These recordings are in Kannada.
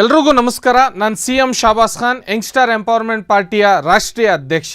ಎಲ್ರಿಗೂ ನಮಸ್ಕಾರ. ನಾನು C M Shabas Khan, youngstar empowerment ಪಾರ್ಟಿಯ ರಾಷ್ಟ್ರೀಯ ಅಧ್ಯಕ್ಷ.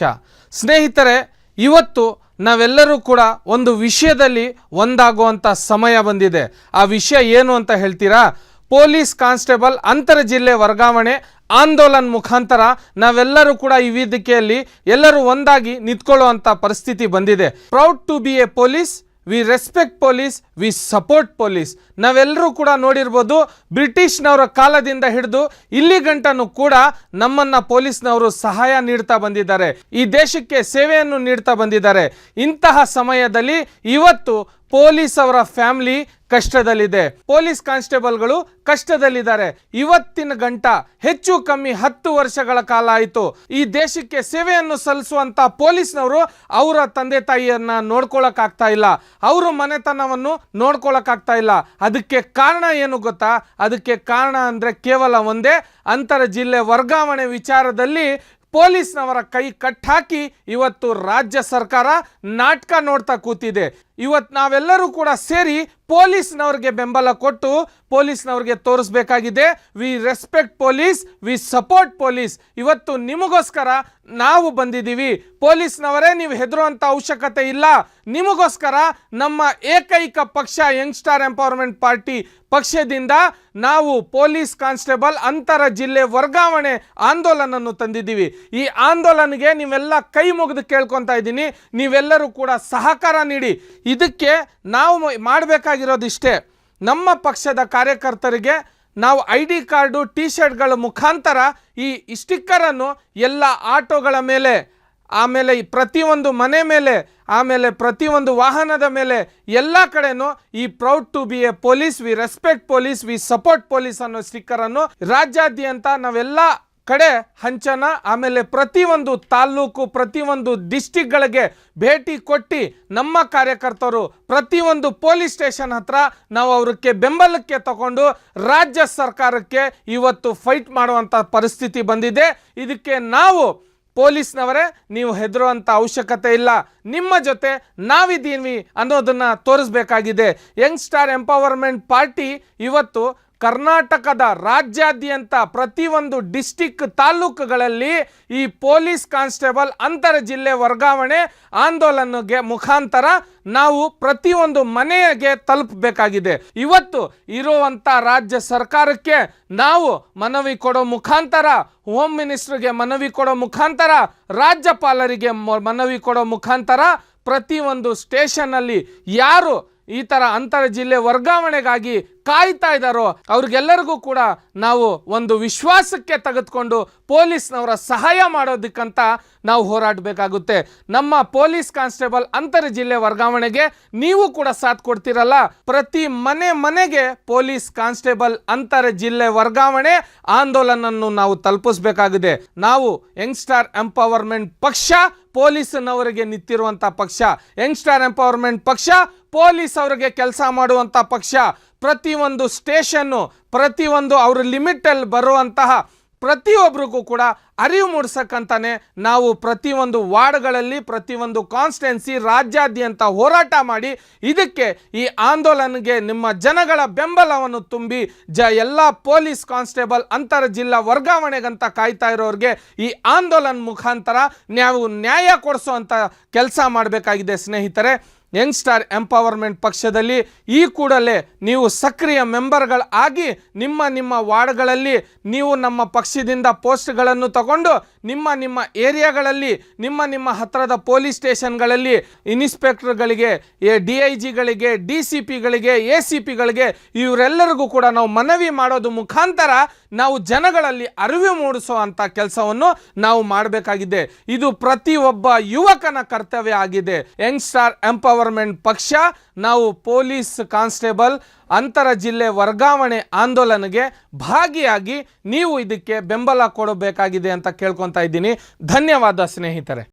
ಸ್ನೇಹಿತರೆ, ಇವತ್ತು ನಾವೆಲ್ಲರೂ ಕೂಡ ಒಂದು ವಿಷಯದಲ್ಲಿ ಒಂದಾಗುವಂಥ ಸಮಯ ಬಂದಿದೆ. ಆ ವಿಷಯ ಏನು ಅಂತ ಹೇಳ್ತೀರಾ? ಪೊಲೀಸ್ ಕಾನ್ಸ್ಟೇಬಲ್ ಅಂತರ ಜಿಲ್ಲೆ ವರ್ಗಾವಣೆ ಆಂದೋಲನ ಮುಖಾಂತರ ನಾವೆಲ್ಲರೂ ಕೂಡ ಈ ವೇದಿಕೆಯಲ್ಲಿ ಎಲ್ಲರೂ ಒಂದಾಗಿ ನಿಂತ್ಕೊಳ್ಳುವಂಥ ಪರಿಸ್ಥಿತಿ ಬಂದಿದೆ. Proud to be a police we respect police we support police ನಾವೆಲ್ಲರೂ ಕೂಡ ನೋಡಿರ್ಬೋದು ಬ್ರಿಟಿಷ್ನವರ ಕಾಲದಿಂದ ಹಿಡಿದು ಇಲ್ಲಿ ಗಂಟನೂ ಕೂಡ ನಮ್ಮನ್ನ ಪೊಲೀಸ್ನವರು ಸಹಾಯ ನೀಡ್ತಾ ಬಂದಿದ್ದಾರೆ. ಈ ದೇಶಕ್ಕೆ ಸೇವೆಯನ್ನು ನೀಡ್ತಾ ಬಂದಿದ್ದಾರೆ. ಇಂತಹ ಸಮಯದಲ್ಲಿ ಇವತ್ತು ಪೊಲೀಸ್ ಅವರ ಫ್ಯಾಮಿಲಿ ಕಷ್ಟದಲ್ಲಿದೆ. ಪೊಲೀಸ್ ಕಾನ್ಸ್ಟೇಬಲ್ಗಳು ಕಷ್ಟದಲ್ಲಿದ್ದಾರೆ. ಇವತ್ತಿನ ಗಂಟ ಹೆಚ್ಚು ಕಮ್ಮಿ ಹತ್ತು ವರ್ಷಗಳ ಕಾಲ ಆಯಿತು. ಈ ದೇಶಕ್ಕೆ ಸೇವೆಯನ್ನು ಸಲ್ಲಿಸುವಂತ ಪೊಲೀಸ್ನವರು ಅವರ ತಂದೆ ತಾಯಿಯನ್ನ ನೋಡ್ಕೊಳಕ್ ಆಗ್ತಾ ಇಲ್ಲ. ಅವರ ಮನೆತನವನ್ನು ನೋಡ್ಕೊಳಕ್ ಆಗ್ತಾ ಇಲ್ಲ. ಅದಕ್ಕೆ ಕಾರಣ ಏನು ಗೊತ್ತಾ? ಅದಕ್ಕೆ ಕಾರಣ ಅಂದ್ರೆ ಕೇವಲ ಒಂದೇ, ಅಂತರ ಜಿಲ್ಲೆ ವರ್ಗಾವಣೆ ವಿಚಾರದಲ್ಲಿ ಪೊಲೀಸ್ನವರ ಕೈ ಕಟ್ಟಾಕಿ ಇವತ್ತು ರಾಜ್ಯ ಸರ್ಕಾರ ನಾಟಕ ನೋಡ್ತಾ ಕೂತಿದೆ. ಇವತ್ತು ನಾವೆಲ್ಲರೂ ಕೂಡ ಸೇರಿ ಪೊಲೀಸ್ನವ್ರಿಗೆ ಬೆಂಬಲ ಕೊಟ್ಟು ಪೊಲೀಸ್ನವ್ರಿಗೆ ತೋರಿಸ್ಬೇಕಾಗಿದೆ. We respect police we support police ಇವತ್ತು ನಿಮಗೋಸ್ಕರ ನಾವು ಬಂದಿದ್ದೀವಿ. ಪೊಲೀಸ್ನವರೇ, ನೀವು ಹೆದರುವಂಥ ಅವಶ್ಯಕತೆ ಇಲ್ಲ. ನಿಮಗೋಸ್ಕರ ನಮ್ಮ ಏಕೈಕ ಪಕ್ಷ ಯಂಗ್ಸ್ಟಾರ್ ಎಂಪವರ್ಮೆಂಟ್ ಪಾರ್ಟಿ ಪಕ್ಷದಿಂದ ನಾವು ಪೊಲೀಸ್ ಕಾನ್ಸ್ಟೇಬಲ್ ಅಂತರ ಜಿಲ್ಲೆ ವರ್ಗಾವಣೆ ಆಂದೋಲನನ್ನು ತಂದಿದ್ದೀವಿ. ಈ ಆಂದೋಲನಗೆ ನೀವೆಲ್ಲ ಕೈ ಮುಗಿದು ಕೇಳ್ಕೊತಾ ಇದ್ದೀನಿ. ನೀವೆಲ್ಲರೂ ಕೂಡ ಸಹಕಾರ ನೀಡಿ. ಇದಕ್ಕೆ ನಾವು ಮಾಡಬೇಕಾಗಿರೋದಿಷ್ಟೇ ನಮ್ಮ ಪಕ್ಷದ ಕಾರ್ಯಕರ್ತರಿಗೆ ನಾವು ಐ ಡಿ ಕಾರ್ಡು ಟಿ ಶರ್ಟ್ಗಳ ಮುಖಾಂತರ ಈ ಸ್ಟಿಕ್ಕರನ್ನು ಎಲ್ಲ ಆಟೋಗಳ ಮೇಲೆ, ಆಮೇಲೆ ಪ್ರತಿಯೊಂದು ಮನೆ ಮೇಲೆ, ಆಮೇಲೆ ಪ್ರತಿಯೊಂದು ವಾಹನದ ಮೇಲೆ ಎಲ್ಲ ಕಡೆನೂ ಈ proud to be a police, we respect police, we support police ಅನ್ನೋ ಸ್ಟಿಕ್ಕರನ್ನು ರಾಜ್ಯಾದ್ಯಂತ ನಾವೆಲ್ಲ ಕಡೆ ಹಂಚನ, ಆಮೇಲೆ ಪ್ರತಿಯೊಂದು ತಾಲ್ಲೂಕು ಪ್ರತಿಯೊಂದು ಡಿಸ್ಟಿಕ್ಗಳಿಗೆ ಭೇಟಿ ಕೊಟ್ಟು ನಮ್ಮ ಕಾರ್ಯಕರ್ತರು ಪ್ರತಿಯೊಂದು ಪೊಲೀಸ್ ಸ್ಟೇಷನ್ ಹತ್ರ ನಾವು ಅವ್ರಿಗೆ ಬೆಂಬಲಕ್ಕೆ ತಗೊಂಡು ರಾಜ್ಯ ಸರ್ಕಾರಕ್ಕೆ ಇವತ್ತು ಫೈಟ್ ಮಾಡುವಂಥ ಪರಿಸ್ಥಿತಿ ಬಂದಿದೆ. ಇದಕ್ಕೆ ನಾವು ಪೊಲೀಸ್ನವರೇ ನೀವು ಹೆದರುವಂಥ ಅವಶ್ಯಕತೆ ಇಲ್ಲ. ನಿಮ್ಮ ಜೊತೆ ನಾವಿದ್ದೀವಿ ಅನ್ನೋದನ್ನು ತೋರಿಸ್ಬೇಕಾಗಿದೆ. ಯಂಗ್ಸ್ಟಾರ್ ಎಂಪವರ್ಮೆಂಟ್ ಪಾರ್ಟಿ ಇವತ್ತು ಕರ್ನಾಟಕದ ರಾಜ್ಯಾದ್ಯಂತ ಪ್ರತಿಯೊಂದು ಡಿಸ್ಟಿಕ್ ತಾಲೂಕುಗಳಲ್ಲಿ ಈ ಪೊಲೀಸ್ ಕಾನ್ಸ್ಟೇಬಲ್ ಅಂತರ ಜಿಲ್ಲೆ ವರ್ಗಾವಣೆ ಆಂದೋಲನಗೆ ಮುಖಾಂತರ ನಾವು ಪ್ರತಿಯೊಂದು ಮನೆಗೆ ತಲುಪಬೇಕಾಗಿದೆ. ಇವತ್ತು ಇರುವಂಥ ರಾಜ್ಯ ಸರ್ಕಾರಕ್ಕೆ ನಾವು ಮನವಿ ಕೊಡೋ ಮುಖಾಂತರ, ಹೋಮ್ ಮಿನಿಸ್ಟರ್ಗೆ ಮನವಿ ಕೊಡೋ ಮುಖಾಂತರ, ರಾಜ್ಯಪಾಲರಿಗೆ ಮನವಿ ಕೊಡೋ ಮುಖಾಂತರ ಪ್ರತಿಯೊಂದು ಸ್ಟೇಷನಲ್ಲಿ ಯಾರು ಈ ಥರ ಅಂತರ ಜಿಲ್ಲೆ ವರ್ಗಾವಣೆಗಾಗಿ ಕಾಯ್ತಾ ಇದ್ದಾರೋ ಅವ್ರಿಗೆಲ್ಲರಿಗೂ ಕೂಡ ನಾವು ಒಂದು ವಿಶ್ವಾಸಕ್ಕೆ ತೆಗೆದುಕೊಂಡು ಪೊಲೀಸ್ನವರ ಸಹಾಯ ಮಾಡೋದಕ್ಕಂತ ನಾವು ಹೋರಾಡಬೇಕಾಗುತ್ತೆ. ನಮ್ಮ ಪೊಲೀಸ್ ಕಾನ್ಸ್ಟೇಬಲ್ ಅಂತರ ಜಿಲ್ಲೆ ವರ್ಗಾವಣೆಗೆ ನೀವು ಕೂಡ ಸಾಥ್ ಕೊಡ್ತೀರಲ್ಲ? ಪ್ರತಿ ಮನೆ ಮನೆಗೆ ಪೊಲೀಸ್ ಕಾನ್ಸ್ಟೇಬಲ್ ಅಂತರ ಜಿಲ್ಲೆ ವರ್ಗಾವಣೆ ಆಂದೋಲನನ್ನು ನಾವು ತಲುಪಿಸಬೇಕಾಗಿದೆ. ನಾವು ಯಂಗ್ಸ್ಟಾರ್ ಎಂಪವರ್ಮೆಂಟ್ ಪಕ್ಷ ಪೊಲೀಸ್ನವರಿಗೆ ನಿಂತಿರುವಂಥ ಪಕ್ಷ, ಯಂಗ್ಸ್ಟರ್ ಎಂಪವರ್ಮೆಂಟ್ ಪಕ್ಷ, ಪೊಲೀಸ್ ಅವರಿಗೆ ಕೆಲಸ ಮಾಡುವಂಥ ಪಕ್ಷ, ಪ್ರತಿಯೊಂದು ಸ್ಟೇಷನ್ನು, ಪ್ರತಿಯೊಂದು ಅವ್ರ ಲಿಮಿಟಲ್ಲಿ ಬರುವಂತಹ ಪ್ರತಿಯೊಬ್ಬರಿಗೂ ಕೂಡ ಅರಿವು ಮೂಡಿಸಕ್ಕಂತಾನೆ ನಾವು ಪ್ರತಿಯೊಂದು ವಾರ್ಡ್ಗಳಲ್ಲಿ ಪ್ರತಿಯೊಂದು ಕಾನ್ಸ್ಟೆನ್ಸಿ ರಾಜ್ಯಾದ್ಯಂತ ಹೋರಾಟ ಮಾಡಿ ಇದಕ್ಕೆ ಈ ಆಂದೋಲನಗೆ ನಿಮ್ಮ ಜನಗಳ ಬೆಂಬಲವನ್ನು ತುಂಬಿ ಜ ಎಲ್ಲ ಪೊಲೀಸ್ ಕಾನ್ಸ್ಟೇಬಲ್, ಅಂತರ ಜಿಲ್ಲಾ ವರ್ಗಾವಣೆಗಂತ ಕಾಯ್ತಾ ಇರೋರಿಗೆ ಈ ಆಂದೋಲನ ಮುಖಾಂತರ ನಾವು ನ್ಯಾಯ ಕೊಡಿಸುವಂಥ ಕೆಲಸ ಮಾಡಬೇಕಾಗಿದೆ ಸ್ನೇಹಿತರೆ. ಯಂಗ್ ಸ್ಟಾರ್ ಎಂಪವರ್ಮೆಂಟ್ ಪಕ್ಷದಲ್ಲಿ ಈ ಕೂಡಲೇ ನೀವು ಸಕ್ರಿಯ ಮೆಂಬರ್ಗಳಾಗಿ ನಿಮ್ಮ ನಿಮ್ಮ ವಾರ್ಡ್ಗಳಲ್ಲಿ ನೀವು ನಮ್ಮ ಪಕ್ಷದಿಂದ ಪೋಸ್ಟ್ಗಳನ್ನು ತಗೊಂಡು ನಿಮ್ಮ ನಿಮ್ಮ ಏರಿಯಾಗಳಲ್ಲಿ, ನಿಮ್ಮ ನಿಮ್ಮ ಹತ್ತಿರದ ಪೊಲೀಸ್ ಸ್ಟೇಷನ್ಗಳಲ್ಲಿ ಇನ್ಸ್ಪೆಕ್ಟರ್ಗಳಿಗೆ ಡಿ ಐ ಜಿಗಳಿಗೆ, ಡಿ ಸಿ ಪಿಗಳಿಗೆ, ಎ ಸಿ ಪಿಗಳಿಗೆ ಇವರೆಲ್ಲರಿಗೂ ಕೂಡ ನಾವು ಮನವಿ ಮಾಡೋದು ಮುಖಾಂತರ ನಾವು ಜನಗಳಲ್ಲಿ ಅರಿವು ಮೂಡಿಸುವಂಥ ಕೆಲಸವನ್ನು ನಾವು ಮಾಡಬೇಕಾಗಿದೆ. ಇದು ಪ್ರತಿಯೊಬ್ಬ ಯುವಕನ ಕರ್ತವ್ಯ ಆಗಿದೆ. ಯಂಗ್ ಸ್ಟಾರ್ ಎಂಪವರ್ಮೆಂಟ್ ಪಕ್ಷ ನಾವು ಪೊಲೀಸ್ ಕಾನ್ಸ್ಟೇಬಲ್ ಅಂತರ ಜಿಲ್ಲೆ ವರ್ಗಾವಣೆ ಆಂದೋಲನಗೆ ಭಾಗಿಯಾಗಿ ನೀವು ಇದಕ್ಕೆ ಬೆಂಬಲ ಕೊಡಬೇಕಾಗಿದೆ ಅಂತ ಕೇಳ್ಕೊತಾ ಇದ್ದೀನಿ. ಧನ್ಯವಾದ ಸ್ನೇಹಿತರೆ.